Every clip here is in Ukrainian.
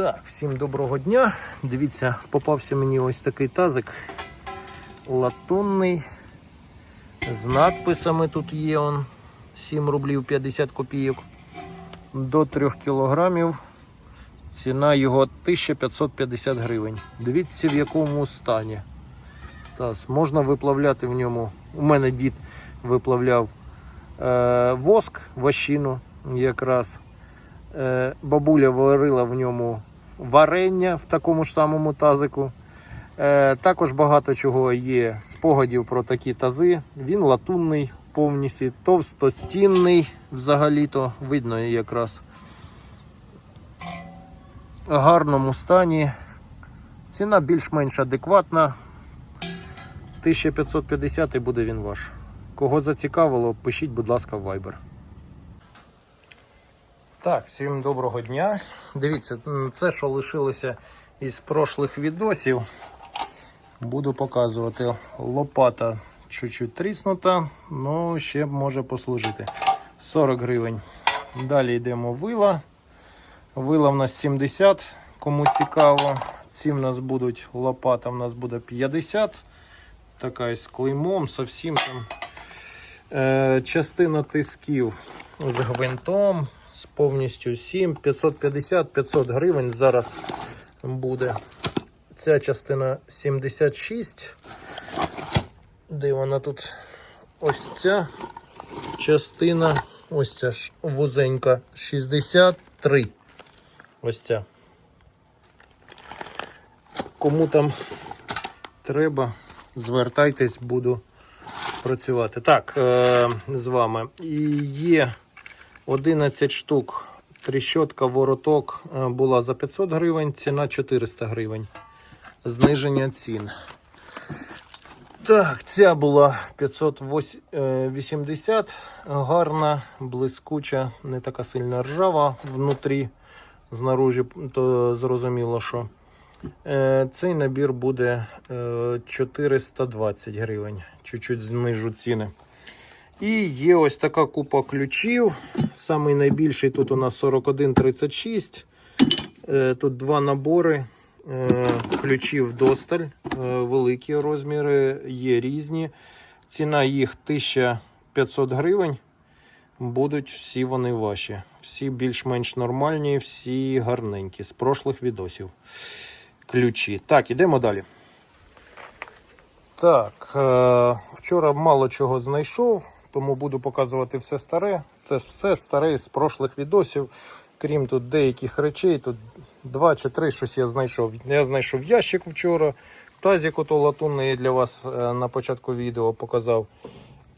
Так, всім доброго дня. Дивіться, попався мені ось такий тазик латунний. З надписами тут є он 7 рублів 50 копійок. До 3 кілограмів. Ціна його 1550 гривень. Дивіться в якому стані. Таз. Можна виплавляти в ньому. У мене дід виплавляв е, воск, ващину якраз. Е, бабуля варила в ньому варення в такому ж самому тазику. Е, також багато чого є спогадів про такі тази. Він латунний повністю, товстостінний взагалі-то видно якраз в гарному стані. Ціна більш-менш адекватна. 1550 і буде він ваш. Кого зацікавило, пишіть, будь ласка, в Viber. Так, всім доброго дня. Дивіться, це що лишилося із прошлих відосів. Буду показувати. Лопата чуть-чуть тріснута, ну ще може послужити. 40 гривень. Далі йдемо вила. Вила в нас 70, кому цікаво. Ці в нас будуть лопата, в нас буде 50. Така із клеймом, совсім там. Е, частина тисків з гвинтом, з повністю 7, 550-500 гривень зараз буде. Ця частина 76. Де вона тут? Ось ця частина, ось ця ж вузенька 63. Ось ця. Кому там треба, звертайтесь, буду працювати. Так, е, з вами. І є 11 штук. Тріщотка, вороток е, була за 500 гривень, ціна 400 гривень. Зниження цін. Так, ця була 580, гарна, блискуча, не така сильна ржава внутрі, знаружі, то зрозуміло, що. Е, Цей набір буде е, 420 гривень. Чуть-чуть знижу ціни. І є ось така купа ключів. Самий найбільший тут у нас 41,36. Е, Тут два набори е, ключів досталь, е, великі розміри, є різні. Ціна їх 1500 гривень. Будуть всі вони ваші. Всі більш-менш нормальні, всі гарненькі з прошлих відосів. Ключі. Так, ідемо далі. Так, вчора мало чого знайшов, тому буду показувати все старе. Це все старе з прошлих відосів. Крім тут деяких речей, тут два чи три щось я знайшов. Я знайшов ящик вчора. Тазик ото латунний для вас е, на початку відео показав.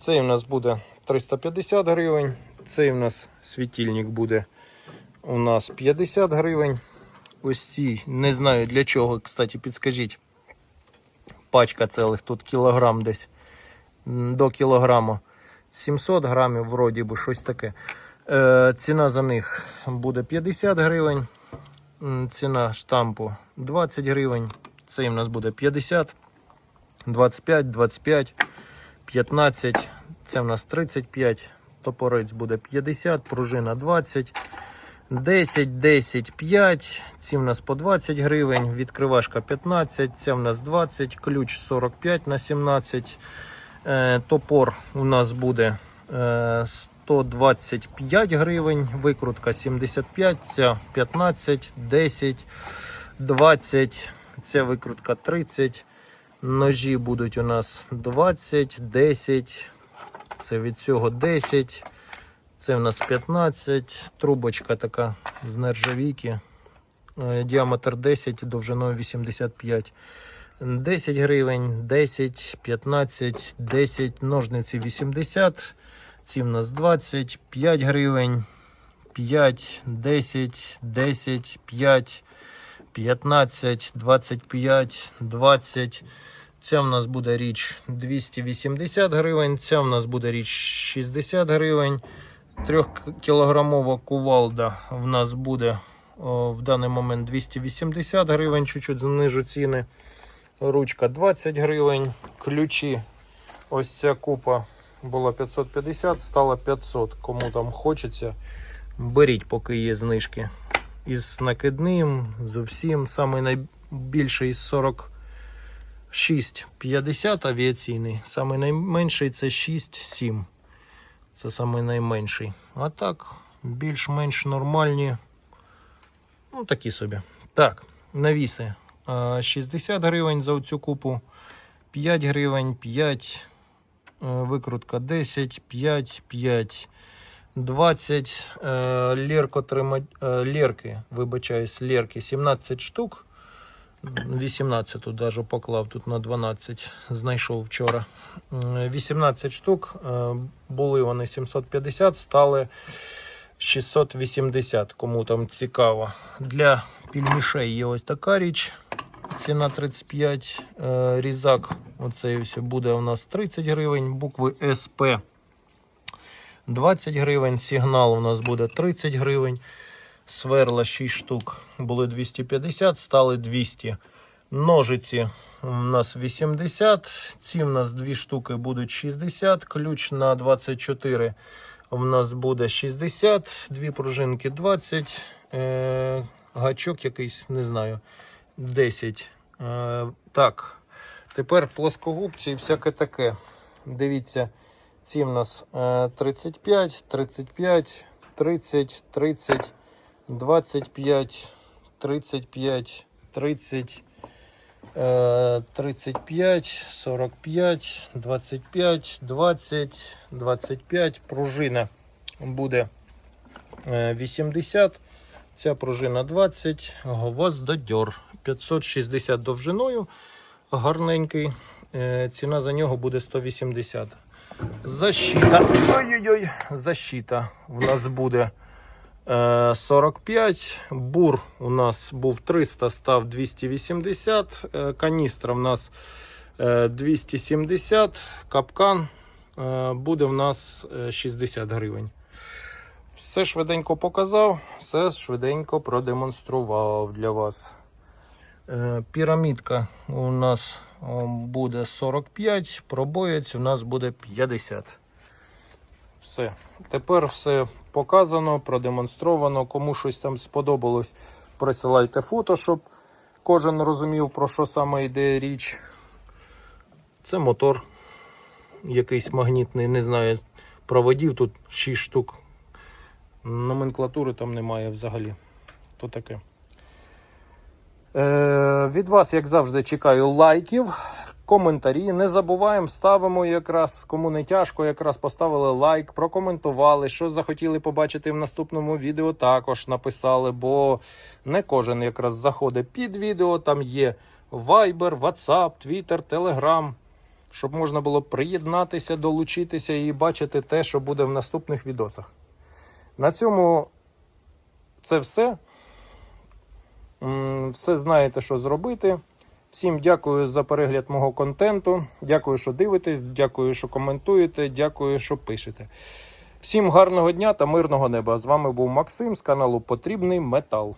Цей у нас буде 350 гривень. Цей у нас світильник буде у нас 50 гривень. Ось ці, не знаю для чого, кстати, підскажіть. Пачка цілих, тут кілограм десь до кілограму. 700 грамів, вроді би, щось таке. Е, ціна за них буде 50 гривень. Ціна штампу 20 гривень. Цей у нас буде 50, 25, 25, 15. Це у нас 35. Топорець буде 50, пружина 20. 10, 10, 5. Ці в нас по 20 гривень. Відкривашка 15, ця в нас 20, ключ 45 на 17. Е, топор у нас буде е, 125 гривень. Викрутка 75, ця 15, 10, 20. Ця викрутка 30. Ножі будуть у нас 20, 10. Це від цього 10. Це в нас 15, трубочка така з нержавійки. Е, Діаметр 10, довжиною 85. 10 гривень, 10, 15, 10, ножниці 80. Ці в нас 20, 5 гривень, 5, 10, 10, 5, 15, 25, 20. Ця в нас буде річ 280 гривень, ця в нас буде річ 60 гривень. Трьохкілограмова кувалда в нас буде о, в даний момент 280 гривень, чуть-чуть знижу ціни. Ручка 20 гривень. Ключі. Ось ця купа була 550, стала 500. Кому там хочеться, беріть, поки є знижки. із накидним, з усім. Найбільший 46,50 авіаційний, самий найменший це 6,7. Це найменший. А так, більш-менш нормальні. Ну, такі собі. Так, навіси. А, 60 гривень за оцю купу, 5 гривень, 5, е, викрутка 10, 5, 5, 20, е, лєрко трима, е, вибачаюсь, лєрки 17 штук. 18 тут даже поклав, тут на 12 знайшов вчора. 18 штук, е, були вони 750, стали 680, кому там цікаво. Для пільмішей є ось така річ. Ціна 35. Е, Різак, оцей ось буде у нас 30 гривень, букви СП 20 гривень. Сигнал у нас буде 30 гривень. Сверла 6 штук були 250, стали 200. Ножиці у нас 80. Ці у нас дві штуки будуть 60. Ключ на 24 у нас буде 60. Дві пружинки 20. Е, гачок якийсь, не знаю, 10. Е, так, тепер плоскогубці і всяке таке. Дивіться, ці в нас е, 35, 35, 30, 30, 25, 35, 30, е, 35, 45, 25, 20, 25. Пружина буде е, 80. Ця пружина 20, гвоздодьор 560 довжиною. Гарненький. Е, Ціна за нього буде 180. Защита. Ой-ой-ой. Защита в нас буде е, 45. Бур у нас був 300, став 280. Е, Каністра в нас е, 270. Капкан е, буде в нас е, 60 гривень. Все швиденько показав, все швиденько продемонстрував для вас. Е, Пірамідка у нас буде 45, пробоєць у нас буде 50. Все. Тепер все показано, продемонстровано. Кому щось там сподобалось, присилайте фото, щоб кожен розумів, про що саме йде річ. Це мотор якийсь магнітний, не знаю, проводів тут 6 штук. Номенклатури там немає взагалі. То таке. Е, від вас, як завжди, чекаю лайків, коментарі. Не забуваємо, ставимо якраз, кому не тяжко, якраз поставили лайк, прокоментували, що захотіли побачити в наступному відео, також написали, бо не кожен якраз заходить під відео. Там є Viber, WhatsApp, Twitter, Telegram, щоб можна було приєднатися, долучитися і бачити те, що буде в наступних відосах. На цьому це все. Все знаєте, що зробити. Всім дякую за перегляд мого контенту. Дякую, що дивитесь, дякую, що коментуєте, дякую, що пишете. Всім гарного дня та мирного неба. З вами був Максим з каналу Потрібний Метал.